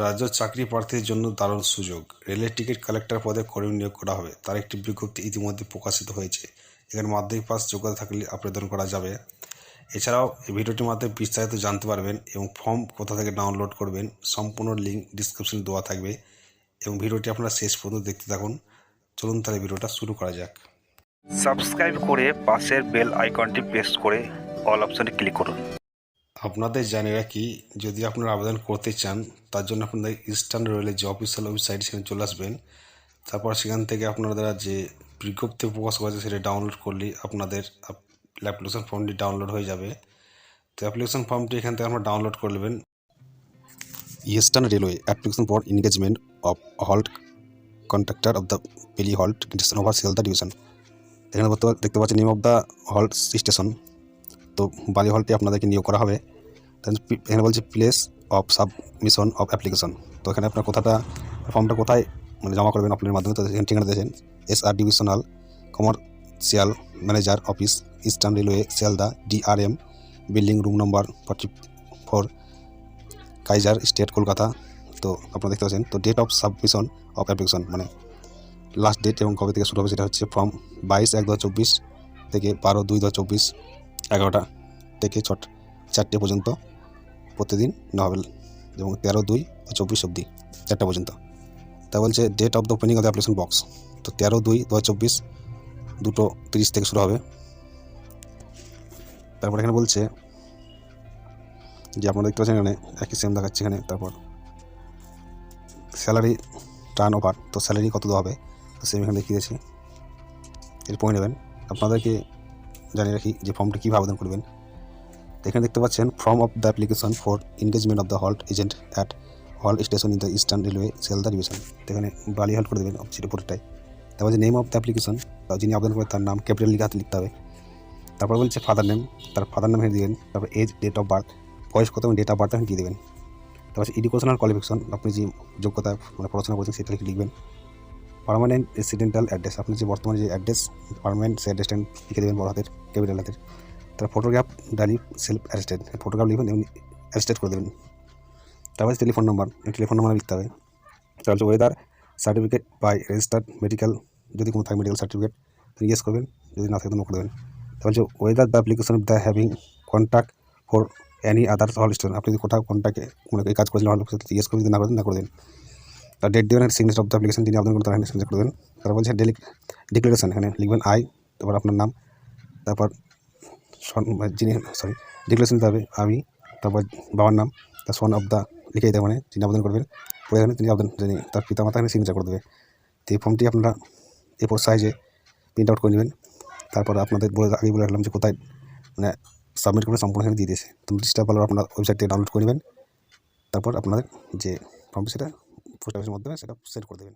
রাজ্য চাকরি প্রার্থীদের জন্য দারুণ সুযোগ। রেলের টিকিট কালেক্টর পদে কর্মী নিয়োগ করা হবে। তার একটি বিজ্ঞপ্তি ইতিমধ্যে প্রকাশিত হয়েছে। এখানে মাধ্যমিক পাস যোগ্যতা থাকলে আবেদন করা যাবে। এছাড়াও এই ভিডিওটির মাধ্যমে বিস্তারিত জানতে পারবেন এবং ফর্ম কোথা থেকে ডাউনলোড করবেন, সম্পূর্ণ লিঙ্ক ডিসক্রিপশনে দেওয়া থাকবে এবং ভিডিওটি আপনারা শেষ পর্যন্ত দেখতে থাকুন। চলুন তাহলে ভিডিওটা শুরু করা যাক। সাবস্ক্রাইব করে পাশের বেল আইকনটি প্রেস করে অল অপশনে ক্লিক করুন। আপনাদের জানিয়ে রাখি, যদি আপনারা আবেদন করতে চান, তার জন্য আপনাদের ইস্টার্ন রেলের যে অফিসিয়াল ওয়েবসাইট সেখানে চলে আসবেন। তারপর সেখান থেকে আপনারা যে বিজ্ঞপ্তি প্রকাশ করেছে সেটা ডাউনলোড করলে আপনাদের অ্যাপ্লিকেশন ফর্মটি ডাউনলোড হয়ে যাবে। তো অ্যাপ্লিকেশন ফর্মটি এখান থেকে আপনারা ডাউনলোড করে নেবেন। Eastern Railway application for engagement of halt contractor of the পেলি halt station over Sealdah division এখানে দেখতে পাচ্ছেন name of the halt station তো বালি হলটি আপনাদেরকে নিয়োগ করা হবে। এখানে বলছে place of submission of application তো এখানে আপনার কোথাটা ফর্মটা কোথায় মানে জমা করবেন অফলাইনের মাধ্যমে, তো এখানে ঠিকানা দিয়েছেন S R divisional commercial manager office Eastern Railway Sealdah DRM building room number forty four Kaiser street Kolkata তো আপনারা দেখতে পাচ্ছেন, তো date of submission of application মানে লাস্ট ডেট এবং কবে থেকে শুরু হবে সেটা হচ্ছে ফর্ম বাইশ এক দু থেকে বারো দুই দু হাজার চব্বিশ এগারোটা থেকে ছট, চারটে পর্যন্ত। প্রতিদিন নভেল এবং তেরো, দুই চব্বিশ অবধি, চারটা পর্যন্ত। তা বলছে date of the opening of the application box তো তেরো, দুই দু চব্বিশ, দুটো তিরিশ থেকে শুরু হবে। তারপর এখানে বলছে যে, আপনারা দেখতে পাচ্ছেন এখানে একই সেম দেখাচ্ছে এখানে। তারপর স্যালারি টার্ন ওভার তো স্যালারি কত হবে? তো সেম এখানে দেখিয়ে দিয়েছি। এর পয়েন্ট নেবেন। আপনাদেরকে জানিয়ে রাখি যে ফর্মটি কীভাবে আবেদন করবেন। এখানে দেখতে পাচ্ছেন form of the application for engagement of the halt agent at halt station in the Eastern Railway Sealdah division এখানে বালি হল্ট করে দেবেন সেটা পুরোটাই। তারপর যে নেম অফ দ্য অ্যাপ্লিকেশন যিনি আবেদন করবেন তার নাম ক্যাপিটাল লিখে হাতে লিখতে হবে। তারপর বলছে ফাদার নেম তার ফাদার নাম এখানে দিবেন, তারপর এজ ডেট অফ বার্থ বয়স কত এবং ডেট অফ বার্থ দিয়ে দেবেন। তারপর এডুকেশনাল কোয়ালিফিকেশন আপনি যে যোগ্যতা মানে পড়াশোনা করছেন সেটা লিখে লিখবেন। পার্মানেন্ট রেসিডেন্টাল অ্যাড্রেস আপনি যে বর্তমানে যে অ্যাড্রেস পার্মানেন্ট সে অ্যাড্রেসটা লিখে দেবেন বড় হাতের ক্যাপিটাল হাতের। তার ফটোগ্রাফ ডালি সেলফ অ্যারেস্টেড ফটোগ্রাফ লিখবেন এবং অ্যারেস্টেড করে দেবেন। তারপরে টেলিফোন নাম্বার টেলিফোন নাম্বার লিখতে হবে। হচ্ছে whether certificate by registered medical যদি কোনো থাকে মেডিকেল সার্টিফিকেট ইয়েস করবেন, যদি না থাকে করে দেবেন। তারপর হচ্ছে whether the application the having contact for any other halt stone আপনি যদি কোথাও কন্ট্যাক্টে কোনো কাজ করেছিলেন হল ইয়েস করবেন না করেন, না করে দেন। তার ডেট দেবেন সিগনেচার অফ দ্য অ্যাপ্লিকেশন যিনি আবেদন করেন তার সিগনেচার করে দেবেন। তারপর ডেলি ডিক্লারেশন এখানে লিখবেন আই তারপর আপনার নাম, তারপর মানে যিনি সরি ডিক্লারেশন দিতে হবে, আমি, তারপর বাবার নাম, তার সন অফ দ্য লিখে দিতে মানে যিনি আবেদন করবেন, পরে এখানে তিনি আবেদন, যিনি, তার পিতা মাতা এখানে সিগনেচার করে দেবে। তো এই ফর্মটি আপনারা এরপর সাইজে প্রিন্ট আউট করে নেবেন। তারপর আপনাদের বলে, আগে বলে রাখলাম যে কোথায় মানে সাবমিট করবেন, সম্পূর্ণ এখানে দিয়ে দিয়েছে। তো নোটিশটা ভালো আপনার ওয়েবসাইট থেকে ডাউনলোড করে নেবেন। তারপর আপনাদের যে ফর্মটি সেটা পোস্ট অফিসের মাধ্যমে সেটা সেন্ড করে দেবেন।